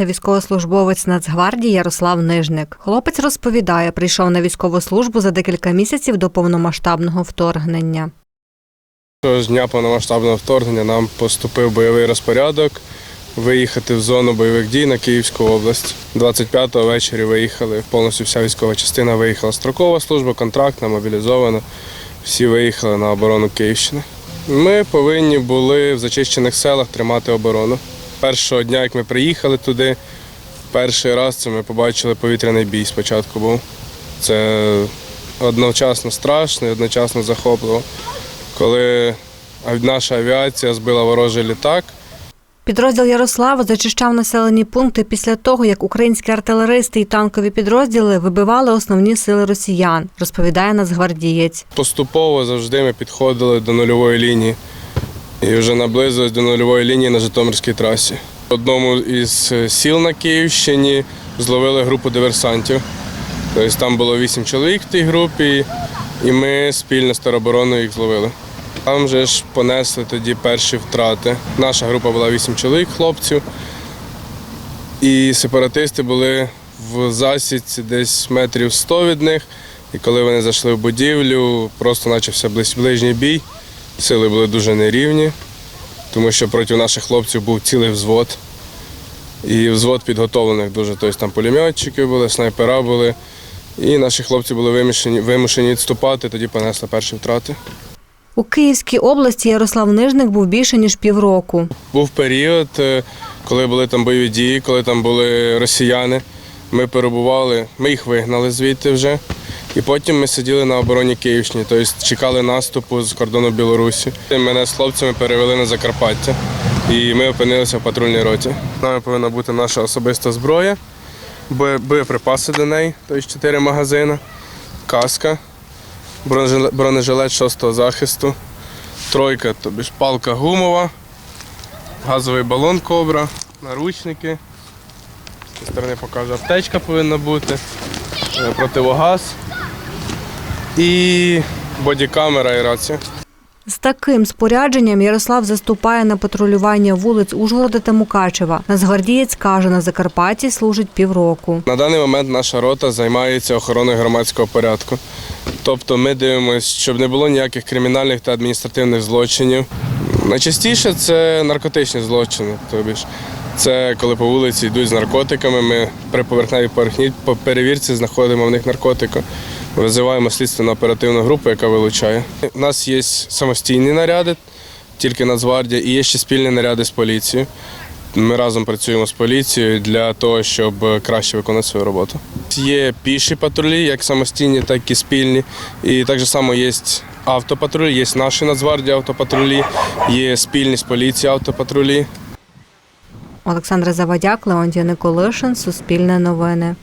це військовослужбовець Нацгвардії Ярослав Нижник. Хлопець розповідає, прийшов на військову службу за декілька місяців до повномасштабного вторгнення. З дня повномасштабного вторгнення нам поступив бойовий розпорядок виїхати в зону бойових дій на Київську область. 25-го ввечері виїхали, повністю вся військова частина виїхала. Строкова служба, контрактна, мобілізована. Всі виїхали на оборону Київщини. Ми повинні були в зачищених селах тримати оборону. Першого дня, як ми приїхали туди, перший раз це ми побачили повітряний бій спочатку був. Це одночасно страшно і одночасно захопливо коли наша авіація збила ворожий літак. Підрозділ Ярослава зачищав населені пункти після того, як українські артилеристи і танкові підрозділи вибивали основні сили росіян, розповідає нацгвардієць. Поступово завжди ми підходили до нульової лінії і вже наблизились до нульової лінії на Житомирській трасі. В одному із сіл на Київщині зловили групу диверсантів. Тобто там було вісім чоловік в тій групі, і ми спільно з теробороною їх зловили. Там же ж понесли тоді перші втрати. Наша група була вісім чоловік, хлопців. І сепаратисти були в засідці десь метрів 100 від них. І коли вони зайшли в будівлю, просто почався ближ- ближній бій. Сили були дуже нерівні, тому що проти наших хлопців був цілий взвод. І взвод підготовлених дуже. Тобто там пулеметчики були, снайпера були. І наші хлопці були вимушені, вимушені відступати, тоді понесли перші втрати. У Київській області Ярослав Нижник був більше ніж півроку. Був період, е, коли були там бойові дії, коли там були росіяни. Ми перебували, ми їх вигнали звідти вже. І потім ми сиділи на обороні Київщини, тобто чекали наступу з кордону Білорусі. І Мене з хлопцями перевели на Закарпаття, і ми опинилися в патрульній роті. З нами повинна бути наша особиста зброя, боєприпаси до неї, тобто чотири магазини, каска, бронежилет- шостого захисту, тройка, тобі ж палка гумова, газовий балон кобра, наручники. З сторони покажу, аптечка повинна бути, е, противогаз і бодікамера і рація. З таким спорядженням Ярослав заступає на патрулювання вулиць Ужгорода та Мукачева. Нацгвардієць каже, на Закарпатті служить півроку. На даний момент наша рота займається охороною громадського порядку. Тобто ми дивимося, щоб не було ніяких кримінальних та адміністративних злочинів. Найчастіше це наркотичні злочини. Тобі ж це коли по вулиці йдуть з наркотиками, ми при поверхневій поверхні по перевірці знаходимо в них наркотики. Визиваємо слідственну оперативну групу, яка вилучає. У нас є самостійні наряди, тільки Нацгвардія, і є ще спільні наряди з поліцією. Ми разом працюємо з поліцією для того, щоб краще виконати свою роботу. Є піші патрулі, як самостійні, так і спільні. І так само є автопатрулі, є наші Нацгвардії автопатрулі, є спільні з поліцією автопатрулі. Олександра Завадяк, Леонтій Николишин, Суспільне новини.